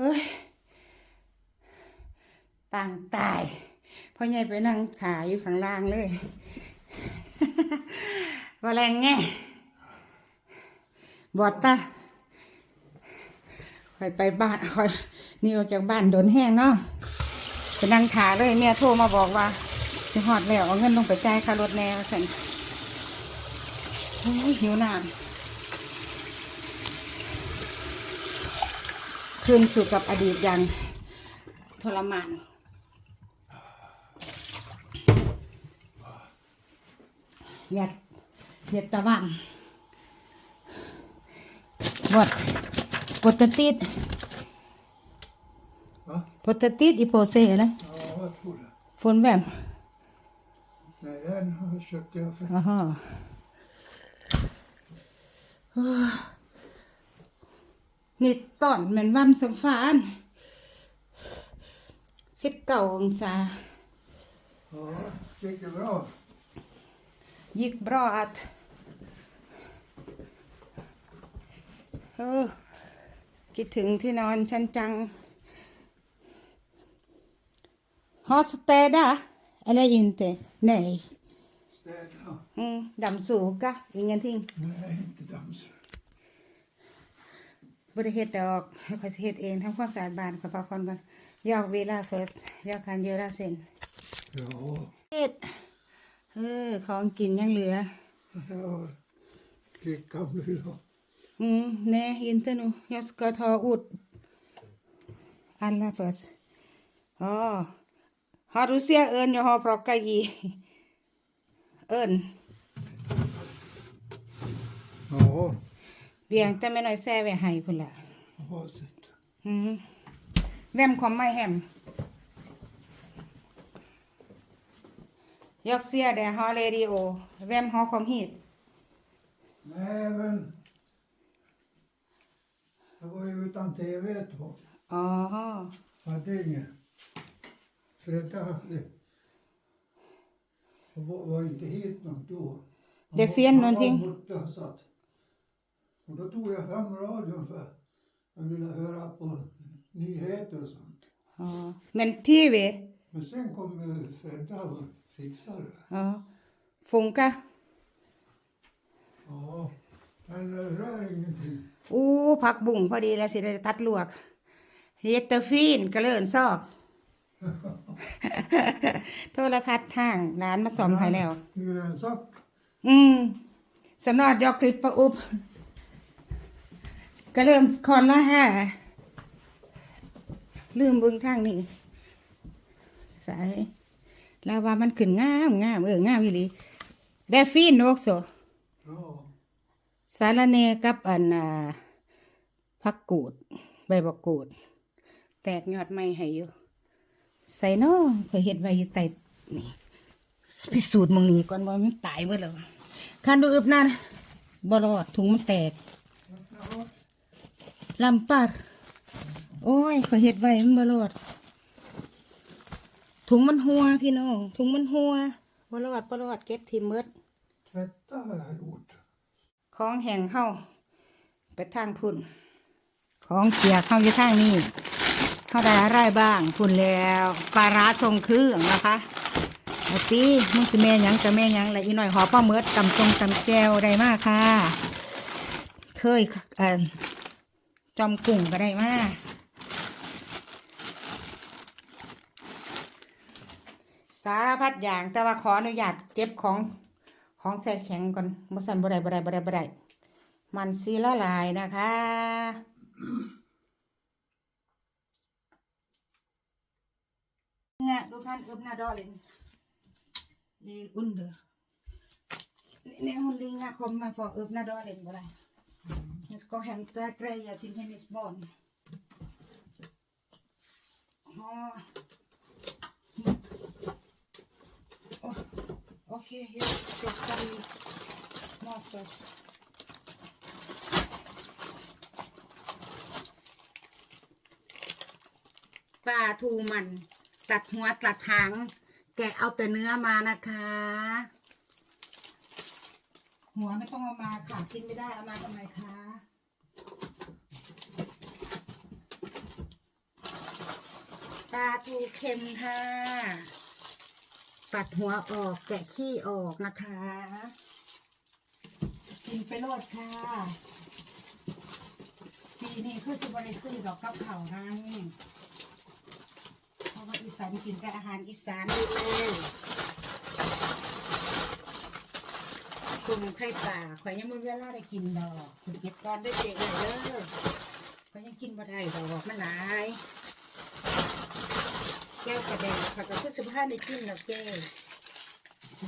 เอ้ยปางตายพ่อใหญ่ไปนั่งขาอยู่ข้างล่างเลยว่าแรงไงบอดตาคอยไปบ้านคอยนี่ออกจากบ้านโดนแห้งเนาะไปนั่งขาเลยเมียโทรมาบอกว่าสิหอดแล้วเอาเงินลงไปจ่ายค่ารถแนวสันโอ้ยหิวน้ำ คืนสู่กับอดีตอย่างทรมานยัดยัดตะวังบดปตติด Va? ปตติดอีโปเซ่เลย Ja, jag tror det. ฝนแบบ Nej, den har- köpte jag för... อ๋อฮะ นี่ตอนเหมือนว่ำสมฟานสิบเก้าองศา Ja, gick det bra? ยิกบรอดเออคิดถึงที่นอนฉันจังฮอสเตดาอะไรอินเตไหน Städa? อืมดำสูกะอีกอย่างทิ้ง Nej, inte dammsug. บริเฮ็ดดอกให้คอยสิเฮ็ดเองทำความสะอาดบ้านขอพักผ่อนก่อนยอกเวลาเฟิร์สยอกคันเยอะละเซน Ja, เฮ็ดเออของกินยังเหลือ ja. Kickan vill ha. อืมแน่อินเตอร์นูยอสกอทออุดอันละเฟิร์สอ๋อฮารุเซียเอิญยอฮอปรอกไกอีเอิญ Ja, เบียงแต่ไม่น้อยแซ่ไว้ให้พุ่นละ jag har sett. อืมแวมของไม่แฮมยอกเสียเดฮอเรดิโอแวมฮอของฮีด Nej, men... Jag var ju utan TV ett tag. อ๋อ Hade inget. Fredde hade... Han var, var inte hit något då. Han Det är var- fel han någonting. var borta, så att... Och då tog jag fram radion för jag ville höra på nyheter och sånt. อ๋อแมันทีวี Men sen kom eh, Fredda och fixade det. อ๋อฟุงกะ Ja, men eh, rör ingenting. อู้ผักบุ้งพอดีแล้วสิได้ตัดลวกเฮดเตอร์ฟีนกระเลินซอกโทรทัศน์ทางร้านมาสอมให้แล้ว Nu är en sak. อืมสนอดยอกคลิปประอุบ ก็เริ่มคอนละห้าลืมเบึงทางนี่สายแล้วว่ามันขึ้นงามงามเอองามอีหลีเดฟินโอกโซสารเนกับอันนะผักกูด ใบบักกูด แตกยอดไม้ให้อยู่ ใส่นาะเคยเห็ดไว้อยู่ใต้นี่พิสูจน์มองนี้ก่อนว่ามันตายเมื่อแล้วคันดูอึบนั่นบ่รอดถุงมันแตก ลำปากโอ้ยเคยเห็ดไว้มันบ่รอดถุงมันหัวพี่น้องถุงมันหัวบ่รอดบ่รอดเก็บทิมเมด tvätta har jag gjort. ของแห่งเข้าไปทางพุ่น ของเสียเข้าอยู่ทางนี้เข้าได้อะไรบ้างพุ่นแล้วปลาร้าทรงเครื่องนะคะไอ้ตีมึงสิแม่หยังกับแม่หยังและอีหน่อยหอป้าเมิดตำทรงตำแจวได้มากค่ะ เคยเอ่อ จอมกุ่งก็ได้มาสารพัดอย่างแต่ว่าขออนุญาตเก็บของของใส่แข็งก่อนบ่สันบ่ได้บ่ได้บ่ได้บ่ได้มันซีละลายนะคะเนี่ยลูท่านอิบหน้าดอเลยนี่อุ่นเด้อเนี่หุ่นลิงอะคมมาพอเอิบหน้าดอเลยบ่ได้ Jag ska hämta grejer till hennes barn. Ja. Oh, Okej, okay, jag stoppar i maten. ปลาทูมันตัดหัวตัดหางแกะเอาแต่เนื้อมานะคะ หัวไม่ต้องเอามาค่ะกินไม่ได้เอามาทำไมคะ ป ลาทูเค็มค่ะตัดหัวออกแกะขี้ออกนะคะ กินไปโลดค่ะปีนี้คือสิบริซื้อดอกกับเขาวนั้นเพราะว่าอีสานกินแต่อาหารอีสานเลยคุณไข่ป่าข่อยยังไม่เวลาได้กินดอกคุณเก็บก่อนได้เจ๊เลยเด้อข่อยยังกินบ่ได้ดอกมันหลาย แก้วกระแดงข่อยก็คือสิบห้าได้กินแล้วแก้ว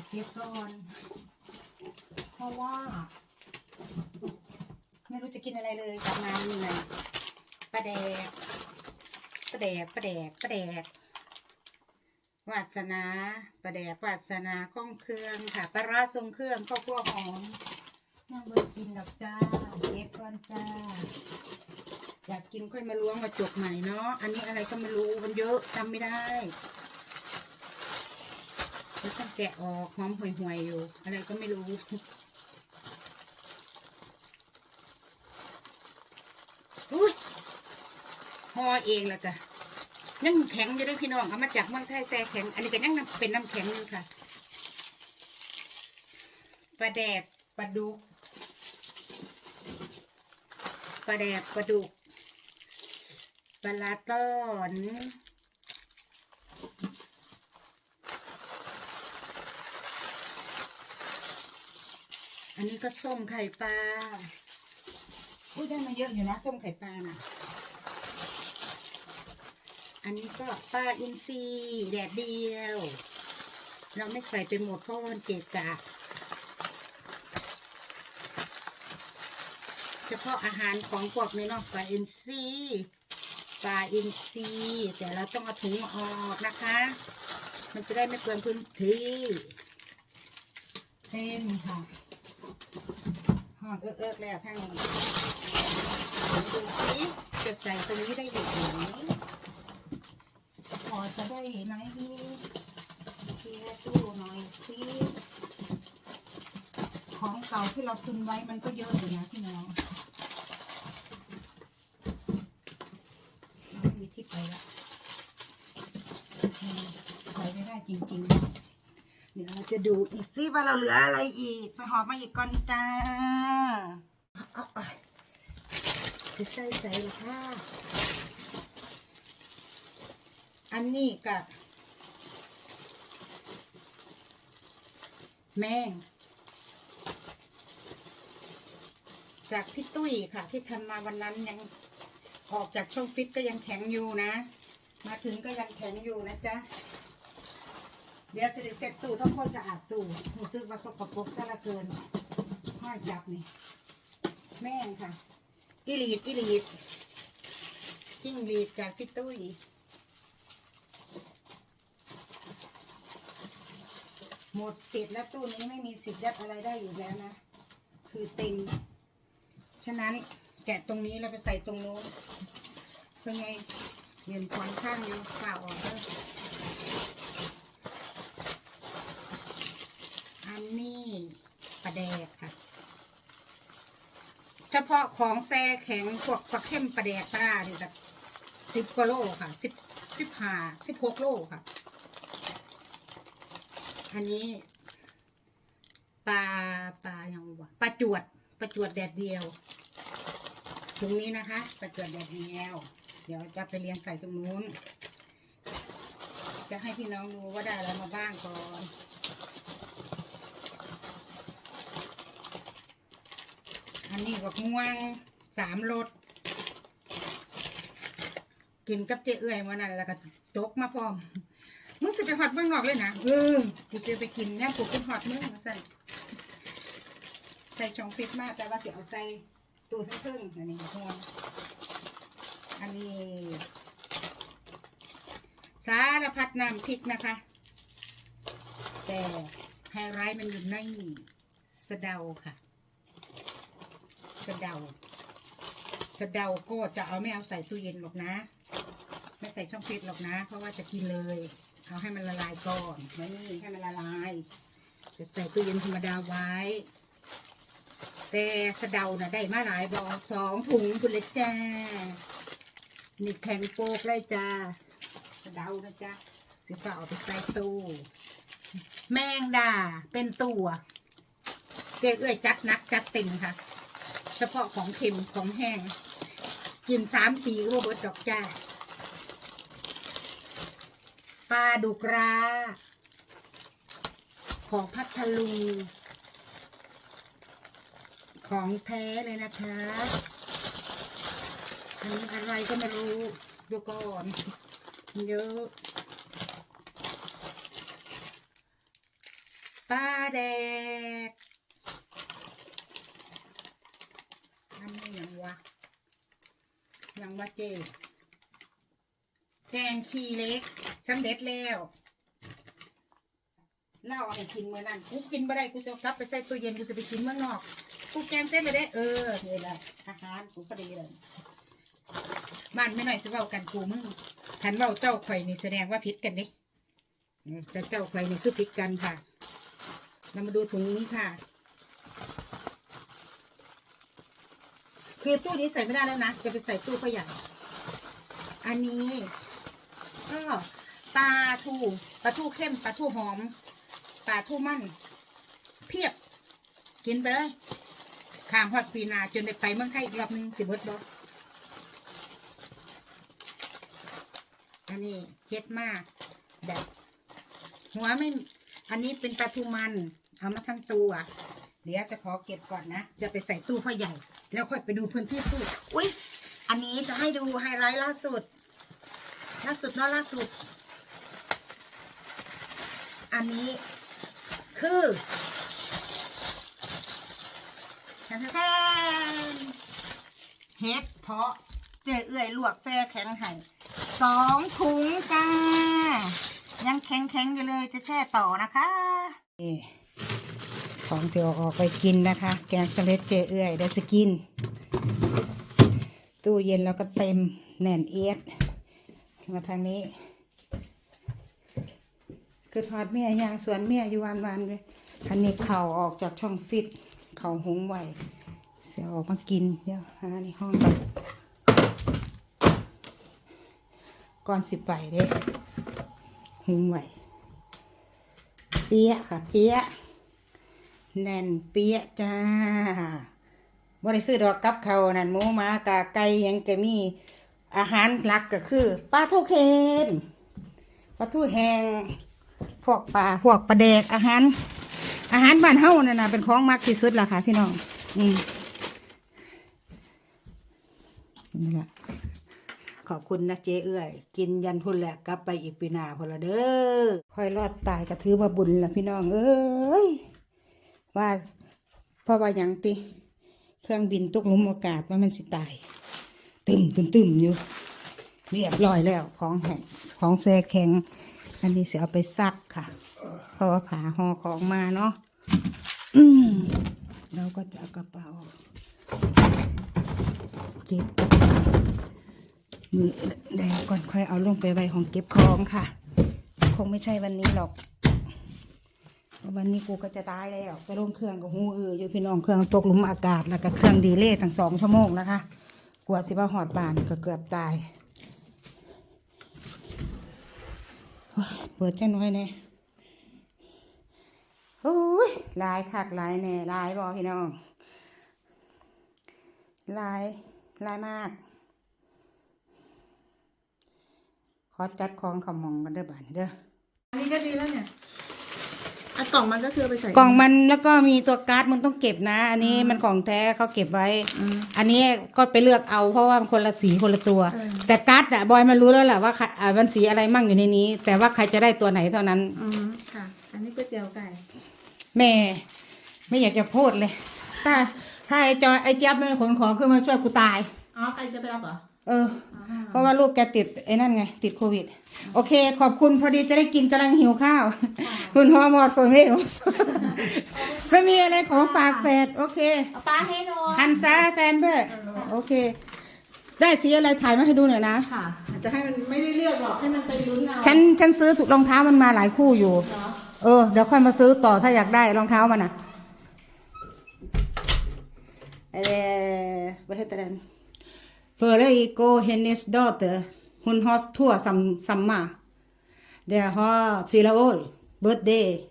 เก็บก่อนเพราะว่า ไม่รู้จะกินอะไรเลยกลับมานี่ไงปลาแดกปลาแดกปลาแดกปลาแดกวาสนาปลาแดกวาสนาข้องเครื่องค่ะปลาร้าทรงเครื่องข้าวคั่วหอมยังไม่กินดอกจ้าเก็บก่อนจ้า อยากกินค่อยมาล้วงมาจกใหม่เนาะ อันนี้อะไรก็ไม่รู้มันเยอะจำไม่ได้แล้วต้องแกะออกหอมห่วยๆอยู่ อะไรก็ไม่รู้ อุ้ยห่อเองล้วจ้ะยังแข็งอยู่ด้วยพี่น้อง เอามาจากเมืองไทยแซ่แข็ง อันนี้ก็ยังเป็นน้ำแข็งอยู่ค่ะ ปลาแดกปลาดุก ปลาแดกปลาดุก ปลาต้อนอันนี้ก็ส้มไข่ปลา อุ้ยได้มาเยอะอยู่นะส้มไข่ปลาน่ะ อันนี้ก็ปลาอินทรีแดดเดียว เราไม่ใส่ไปหมดเพราะว่ามันเกะกะ เฉพาะอาหารของพวกนี้เนาะปลาอินทรี ปลาอินทรีแต่เราต้องเอาถุงออกนะคะ มันจะได้ไม่เปลืองพื้นที่เต็มค่ะห้องเอิกๆแล้วทั้งนี้ดูสิจะใส่ตรงนี้ได้อีกไหมพอจะได้ไหมพี่เคลียร์ตู้หน่อยสิของเก่าที่เราตุนไว้มันก็เยอะอยู่นะพี่น้องไม่มีที่ไปละอืมไปไม่ได้ จริงๆ เดี๋ยวเราจะดูอีกสิว่าเราเหลืออะไรอีก ไปหอบมาอีกก่อนจ้าเอาเอาจะใส่ใส่ละค่ะ อันนี้กับแมงจากพี่ตุ้ยค่ะ ที่ทำมาวันนั้นยังออกจากช่องฟิตก็ยังแข็งอยู่นะ มาถึงก็ยังแข็งอยู่นะจ๊ะเดี๋ยวจะได้เซ็ตตู้ทำความสะอาดตู้รู้สึกว่าสกปรกซะละเกินห้อยจับนี่ แม่งค่ะอีลีดอีลีดจิ้งลีดจากพี่ตุ้ยหมดสิทธิ์แล้วตู้นี้ไม่มีสิทธิ์ยัดอะไรได้อยู่แล้วนะ คือเต็ม ฉะนั้นแกะตรงนี้แล้วไปใส่ตรงโน้นเพื่อไงเงินควันข้างอยู่ฝ่าออกเด้อ อันนี้ปลาแดกค่ะ เฉพาะของแซ่แข็งพวกปลาเข้มปลาแดกปลาเนี่แบบสิบกว่าโลค่ะสิบสิบห้าสิบหกโลค่ะ อันนี้ปลาปลาอย่างวะปลาจวดปลาจวดแดดเดียวตรงนี้นะคะปลาจวดแดดเดียว เดี๋ยวจะไปเรียงใส่ตรงนู้น จะให้พี่น้องดูว่าได้อะไรมาบ้างก่อน อันนี้บักม่วงสามรสกินกับเจ๊เอื่อยวันนั้นแล้วก็จกมาพร้อม มึงสิไปหอดเมืองนอกเลยนะเออกูจะไปกินแน่กูเป็นหอดเมืองมาใส่ใส่ช่องฟิตมากแต่ว่าเสิเอาใส่ตู้ทั้งครึ่งอันนี้บักม่วงอันนี้สารพัดน้ำพริกนะคะ แต่ไฮไลท์มันอยู่ในสะเดาค่ะ สะเดาสะเดาก็จะเอาไม่เอาใส่ตู้เย็นหรอกนะ ไม่ใส่ช่องฟิตหรอกนะ เพราะว่าจะกินเลยเอาให้มันละลายก่อนนี่ให้มันละลาย จะใส่ตู้เย็นธรรมดาไว้ แต่สะเดาน่ะได้มาหลายบอสองถุงคุณเลยจ้านี่แข็งโปกเลยจ้าสะเดานะจ๊ะสิฝาเอาไปใส่ตู้แมงดาเป็นตัวเกลือเอ้ยจัดนักจัดเต็มค่ะ เฉพาะของเค็มของแห้ง กินสามปีก็บ่เบิดดอกจ้าปลาดุกราของพัทลุงของแท้เลยนะคะอันนี้อะไรก็ไม่รู้เดูก่อนเยอะปลาแดก อันนี้ยังวะ ยังวะเจแกงขี้เล็กสำเร็จแล้วเล่าเอาไปกินเมื่อนั้นกูกินบ่ได้กูจะกลับไปใส่ตู้เย็นกูจะไปกินเมื่องนอกกูแกงเส้นไปได้ เออนี่แหละอาหารกูพอดีเลยบ้านไม่หน่อยสิเว้ากันกูมึงขันเว้าเจ้าข่อยนี่แสดงว่าพิษกันดินี่แต่เจ้าข่อยนี่คือพิษกันค่ะ เรามาดูถุงนี้ค่ะ คือตู้นี้ใส่ไม่ได้แล้วนะ จะไปใส่ตู้ขยะอันนี้ก็ปลาทูปลาทูเข้มปลาทูหอมปลาทูมันเพียบ กินไปเลยข้ามฮอดปีนาจนได้ไปเมืองไทยอีกรอบหนึงสิเบิดบอกอันนี้เฮ็ดมากแบบหัวไม่ อันนี้เป็นปลาทูมัน เอามาทั้งตัว เดี๋ยวจะขอเก็บก่อนนะ จะไปใส่ตู้พ่อใหญ่ แล้วค่อยไปดูพื้นที่ตู้อุ๊ยอันนี้จะให้ดูไฮไลท์ล่าสุด ล่าสุดเนาะล่าสุด อันนี้คือแทนเฮ็ดเพาะเจเอื่อยลวกแซ่แข็งไห่สองถุงจ้า ยังแข็งแข็งอยู่เลยจะแช่ต่อนะคะ ของที่เอออกไปกินนะคะ แกงสลัดเจ๊เอื่อยเดี๋ยวจะกิน ตู้เย็นเราก็เต็มแน่นเอียด มาทางนี้คือทอดเมียยางสวนเมียอยู่วันวันเลยอันนี้เข่าออกจากช่องฟิต เข่าหุงไหวเสียออกมากินเดี๋ยวหาในห้องก่อนก่อนสิไปเด้หุงไหวเปี๊ยะค่ะเปี๊ยะ แน่นเปี๊ยจ้าบ่ได้ซื้อดอกกับเขานั่นหมูหมากาไก่ยังก็มีอาหารหลักก็คือปลาทูเคนปลาทูแห้งพวกปลาพวกปลาแดกอาหาร อาหารบ้านเฮานั่นน่ะเป็นของมากที่สุดล่ะค่ะ พี่น้องอืมนี่ละขอบคุณนะเจ๊เอื้อย กินยันพุ่นแหละกลับไปอีกปีหน้าพนละเด้อค่อยรอดตายก็ถือว่าบุญละพี่น้อง เอ้ย ว่าเพราะว่ายังติ เครื่องบินตกหลุมอากาศว่ามันสิตาย ตึมตึมตึมอยู่ เรียบร้อยแล้วของแห้งของแซ่แข็ง อันนี้เสียเอาไปซักค่ะ เพราะว่าผ่าห่อของมาเนาะอืเราก็จะเอากระเป๋าเก็บมือแดงก่อนค่อยเอาลงไปไว้ของเก็บของค่ะ คงไม่ใช่วันนี้หรอก วันนี้กูก็จะตายแล้วไปลงเครื่องกับหูอืออยู่พี่น้องเครื่องตกหลุมอากาศแล้วก็เครื่องดีเลย์ทั้งสองชั่วโมงนะคะกลัวสิว่าหอดบานก็เกือบตายเปิดจังน้อยแน่โอ้ยลายคักลายแน่ลายบอพี่น้องลายลายมาก ขอจัดของขมองกันเด้อบานเด้ออันนี้ก็ดีแล้วเนี่ย อะกล่องมันก็คือเอาไปใส่กล่องมันแล้วก็มีตัวการ์ดมันต้องเก็บนะ อันนี้มันของแท้เขาเก็บไว้ อืม อันนี้ก็ไปเลือกเอาเพราะว่ามันคนละสีคนละตัว เออ แต่การ์ดอะบอยมันรู้แล้วแหละว่าใครอ่ามันสีอะไรมั่งอยู่ในนี้ แต่ว่าใครจะได้ตัวไหนเท่านั้น อืมค่ะ อันนี้ก๋วยเตี๋ยวไก่ แม่ไม่อยากจะพูดเลย ถ้าถ้าไอ้จอยไอ้เจี๊ยบเป็นขนของขึ้นมาช่วยกูตาย อ๋อใครจะไปรับเหรอ เอออ๋อเพราะว่าลูกแกติดไอ้นั่นไง ติดโควิด โอเค ขอบคุณพอดีจะได้กินกำลังหิวข้าว คุณฮอร์มอดเฟอร์เมลไม่มีอะไรของฝากแฟดโอเคเอาปลาให้หนอยหันซ้ายแฟนด้วย โอเค ได้สีอะไรถ่ายมาให้ดูหน่อยนะ ค่ะอาจจะให้มันไม่ได้เลือกหรอกให้มันไปลุ้นเอาฉันฉันซื้อรองเท้ามันมาหลายคู่อยู่เหรอเออ เดี๋ยวค่อยมาซื้อต่อถ้าอยากได้รองเท้ามันอะเออ vad heter den? Före gick och hennes dotter, hon har två sam, samma. der har fyller år birthday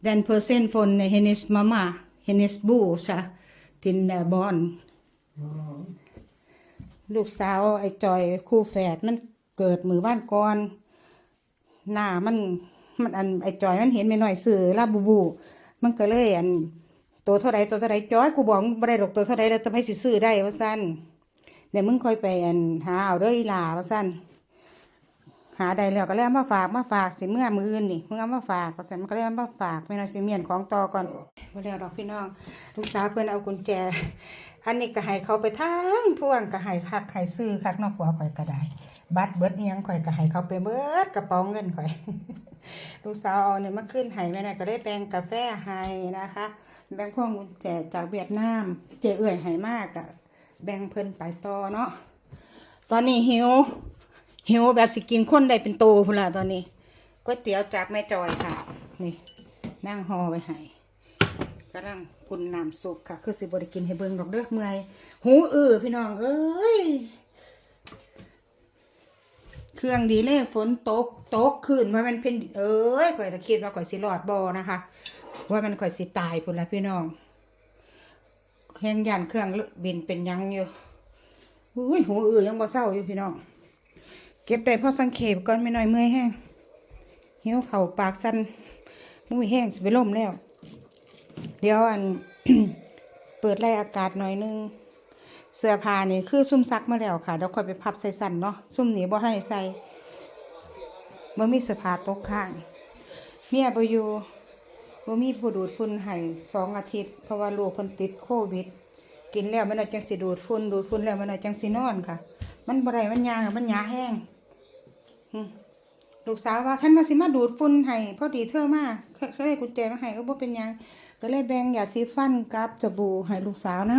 den person från hennes mamma hennes bror sa till eh, barn Ja. ลูกสาวไอ้จอยคู่แฝดมันเกิดมือบ้านก่อน หน้ามันมันอันไอ้จอยมันเห็นไม่หน้อยสื่อลาบูบู มันก็เลยอันตัวเท่าไรตัวเท่าไรจอยกูบอกไม่ได้ดอกตัวเท่าไรแล้วจะไปสิซื้อได้ว่าสั้น ดี๋ยวมึงค่อยไปอันหาเอาเด้ออีลาว่าสั้นหาได้แล้วก็เลยเอามาฝากมาฝากสิเมื่อมืออื่นนี่เมึงเอมาฝากว่าสั้นมันก็เลยเอามาฝากไม่น้อยสิเมียนของต่อก่อนบ่แล้วดอกพี่น้องลูกสาวเพิ่อนเอากุญแจ อันนี้ก็ให้เขาไปทางพ่วงก็ให้คักให้ซื้อคักนอกหัวข่อยก็ได้บัตรเบิดเอียงข่อยก็ให้เขาไปเบิดกระเป๋าเงินข่อยลูกสาวเอาเนี่ยมาขึ้นให้แม่นายก็ได้แบ่งกาแฟให้นะคะ แบ่งพวงกุญแจจากเวียดนาม เจเอื่อยให้มากอะ แบ่งเพิ่นไปต่อเนาะตอนนี้หิว หิวแบบสิกินคนได้เป็นโตพุ่นละตอนนี้ก๋วยเตี๋ยวจากแม่จอยค่ะ นี่นั่งห่อไว้ให้กำลังกุนน้ำซุปค่ะ คือสิบริกินให้เบิ่งดอกเด้อเมื่อยหูอื้อพี่น้องเอ้ยเครื่องดีเลยฝนตกตกขึ้นว่ามันเป็นเอ้ยข่อยละคิดว่าข่อยสิรอดบ่นะคะ ว่ามันข่อยสิตายพุ่นละพี่น้อง แห้งยันเครื่องบินเป็นยังอยู่อุ้ยหูอื้อยังบ่เศร้าอยู่พี่น้อง เก็บได้พอสังเขปก่อนไม่น้อยเมื่อยแห้งหิวเข่าปากสั่นมุ้ยแห้งสิไปล่มแล้ว เดี๋ยวอันเปิดไล่อากาศหน่อยนึง เสื้อผ้านี่คือซุ่มซักมาแล้วค่ะเดี๋ยวค่อยไปพับใส่สันเนาะซุ่มหนีบ่ให้ใส่บ่มีเสื้อผ้าตกข้างเมียบ่อยู่ บ่มีผู้ดูดฝุ่นให้สองอาทิตย์ เพราะว่าลูกเพิ่นติดโควิด กินแล้วมันน่ะจังสิดูดฝุ่นดูดฝุ่นแล้วมันน่ะจังสินอนค่ะ มันบ่ได้มันยางมันหยาแห้งลูกสาวว่าฉันมาสิมาดูดฝุ่นให้พอดีเธอมาเขาได้กุญแจมาให้เออบ่เป็นยังก็เลยแบ่งยาสีฟันกับสบู่ให้ลูกสาวนํ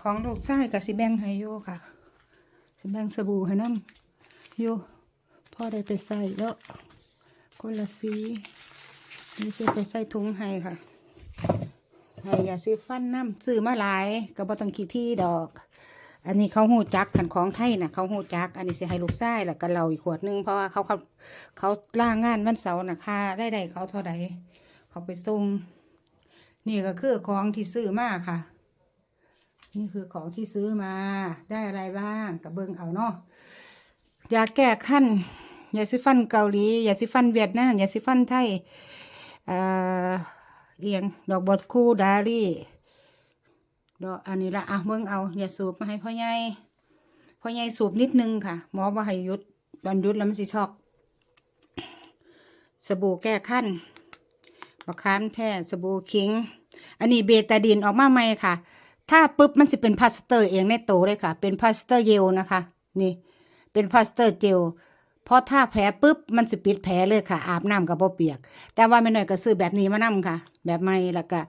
ของลูกชายก็สิแบ่งให้อยู่ค่ะ สิแบ่งสบู่ให้นํอยู่พ่อได้ไปใส่แล้ว คนละสีนี่สิไปใส่ถุงให้ค่ะให้อย่าสีฟันน้ำซื้อมาหลายก็บ่ต้องคิดที่ดอก อันนี้เขาหูจักขันของไทยนะเขาหูจัก อันนี้สิให้ลูกชายแล้วก็เราอีกขวดหนึงเพราะว่าเขาเขาเขาล่างงานวันเสาร์นะค่าได้ได้เขาเท่าใดเขาไปส่งนี่ก็คือของที่ซื้อมาค่ะ นี่คือของที่ซื้อมาได้อะไรบ้างกับเบิ้งเอาเนาะยาแก้ขั้น ยาซิฟันเกาหลียาซิฟันเวียดนามยาซิฟันไทยเอ่อเอียงดอกบอดคู่ดารี่ดอกอันนี้ละอะเบิ่งเอาอย่าสูบมาให้พ่อใหญ่พ่อใหญ่สูบนิดนึงค่ะ หมอว่าให้ยุดตอนยุดแล้วมันสิช็อก สบู่แก้ขั้นบักขามแท้สบู่ขิง อันนี้เบตาดีนออกมาใหม่ค่ะ ถ้าปุ๊บมันสิเป็นพลาสเตอร์เองในโตเลยค่ะ เป็นพลาสเตอร์เยลนะคะ นี่ เป็นพลาสเตอร์เจล พอถ้าแผลปุ๊บมันสิปิดแผลเลยค่ะ อาบน้ำกับบ่เปียก แต่ว่าไม่น้อยก็ซื้อแบบนี้มานํค่ะ แบบใหม่แล้วก็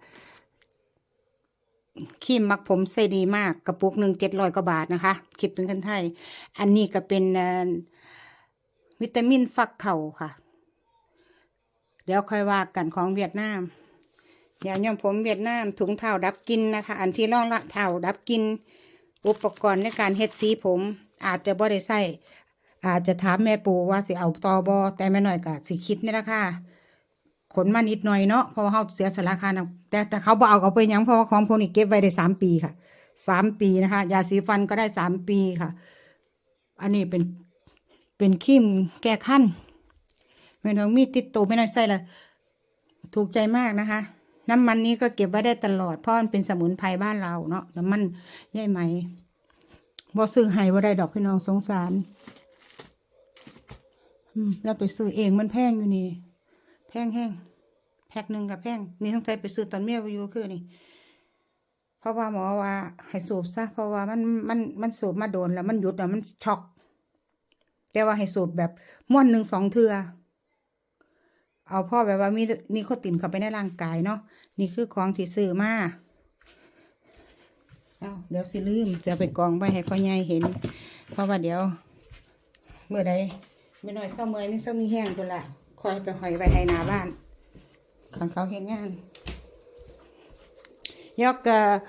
ครีมมักผมใส่ดีมากกระปุกหนึ่งเจ็ดร้อยกว่าบาทนะคะคิดเป็นเงินไทย อันนี้ก็เป็นวิตามินฟักเข่าค่ะ เดี๋ยวค่อยว่ากันของเวียดนามยาย้อมผมเวียดนามถุงเท้าดับกลินนะคะ อันที่รองละเท้าดับกลิน อุปกรณ์ในการเฮ็ดสีผมอาจจะบ่ได้ใส่ อาจจะถามแม่ปูว่าสิเอาตอบอแต่แม่หน่อยก็สิคิดนี่ละค่ะขนมานิดหน่อยเนาะเพราะว่าเขาเสียสละค่านะแต่แต่เขาบ่เอาเขาไปยังเพราะว่าของพวกนี้เก็บไว้ได้สามปีค่ะสามปีนะคะยาสีฟันก็ได้สามปีค่ะ อันนี้เป็นเป็นครีมแก้คันไม่ต้องมีติดตัวไม่น้อยใส่ละถูกใจมากนะคะ น้ำมันนี้ก็เก็บไว้ได้ตลอดเพราะมันเป็นสมุนไพรบ้านเราเนาะน้ำมันใย่ไหมบ่ซื้อให้ว่าได้ดอกพี่น้องสงสาร อืมแล้วไปซื้อเองมันแพงอยู่นี่ แพงแห้งแพ็คหนึ่งกับแพงนี่ต้องใจไปซื้อตอนเมียไปอยู่คือนี่ เพราะว่าหมอว่าให้สูบซะเพราะว่ามันมันมันสูบมาโดนแล้ว มันหยุดแล้วมันช็อกแต่ว่าให้สูบแบบม้วนหนึ่งสองเทือเอาพ่อแบบว่ามีนี่โคตินเข้าไปในร่างกายเนาะนี่คือของที่ซื้อมาเอาเดี๋ยวสิลืมจะไปกองไว้ให้พ่อใหญ่เห็น เพราะว่าเดี๋ยวเมื่อใด ไม่น้อยเศร้าเมยนี่เศร้ามีแห้งตัวละคอยไปหอยไว้ให้น้าบ้านขันเขาเห็นงาน Jag uh,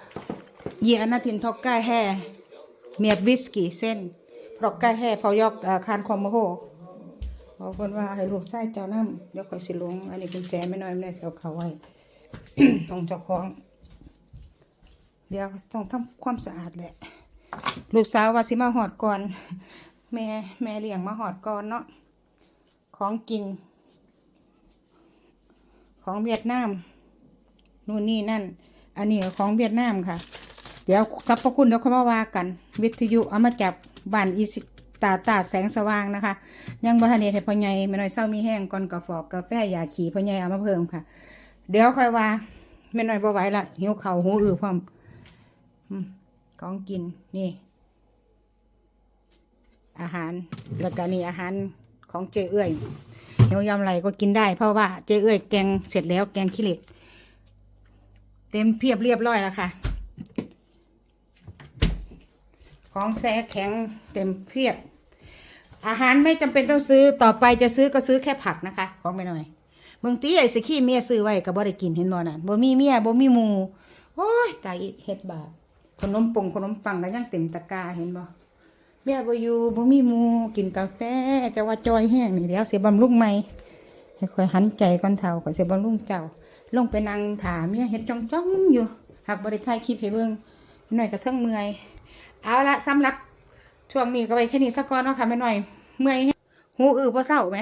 ger Anna till Tokka här med whisky sen เพราะใกล้แห่พอยอกอาคารคอมโมโหขอคนว่าให้ลูกชายเจ้าน้ำยวคอยสิลง อันนี้กุญแจไม่น้อยไม่ได้เสียเขาไว้ต้องเจ้าของ เดี๋ยวต้องทำความสะอาดแหละ ลูกสาวว่าสิมาหอดก่อน แม่แม่เลี้ยงมาหอดก่อนเนาะของกิน ของเวียดนามนู่นนี่นั่น อันนี้ของเวียดนามค่ะ เดี๋ยวสรรพคุณเดี๋ยวเขามาว่ากัน วิทยุเอามาจับบ้านอีสิตาตาแสงสว่างนะคะ ยังบัทันเนให้พ่อใหญ่ไม่น้อยเศร้ามีแห้งก่อนกาฟอกกาแฟยาขี่พ่อใหญ่เอามาเพิ่มค่ะ เดี๋ยวค่อยว่าไม่น้อยบ่ไหวละหิวเข่าหูอือพร้อมของกินนี่ อาหารแล้วก็นี่อาหารของเจเอื้อยเหี่ยวยำไรก็กินได้ เพราะว่าเจเอื้อยแกงเสร็จแล้วแกงขี้เหล็ก เต็มเพียบเรียบร้อยแล้วค่ะ ของแซ่แข็งเต็มเพียบ อาหารไม่จำเป็นต้องซื้อต่อไปจะซื้อก็ซื้อแค่ผักนะคะ ของไม่น้อยเมืองตีไอ้สกี้เมียซื้อไว้ก็บ่ได้กินเห็นบ่นั่นบ่มีเมียบ่มีหมูโอ้ยตายอีเฮ็ดบาปขนมปงขนมปังก็ยังเต็มตะกร้าเห็นบ่ เมียบ่อยู่บ่มีหมูกินกาแฟ แต่ว่าจอยแห้งนี่แล้วเสียบำรุงใหม่ให้ค่อยหันใจก่อนเฒ่าก็สิบำรุงเจ้า ลงไปนั่งถามเมียเห็ดจ้องจ้องอยู่หากบ่ได้ถ่ายคลิปให้เบิ่งหน่อยกระเทิงเมื่อย เอาละสำหรับช่วงนี้ก็ไปแค่นี้สักก่อนเนาะค่ะแม่หน่อย เมื่อยหูอือเพราะเศร้าไหม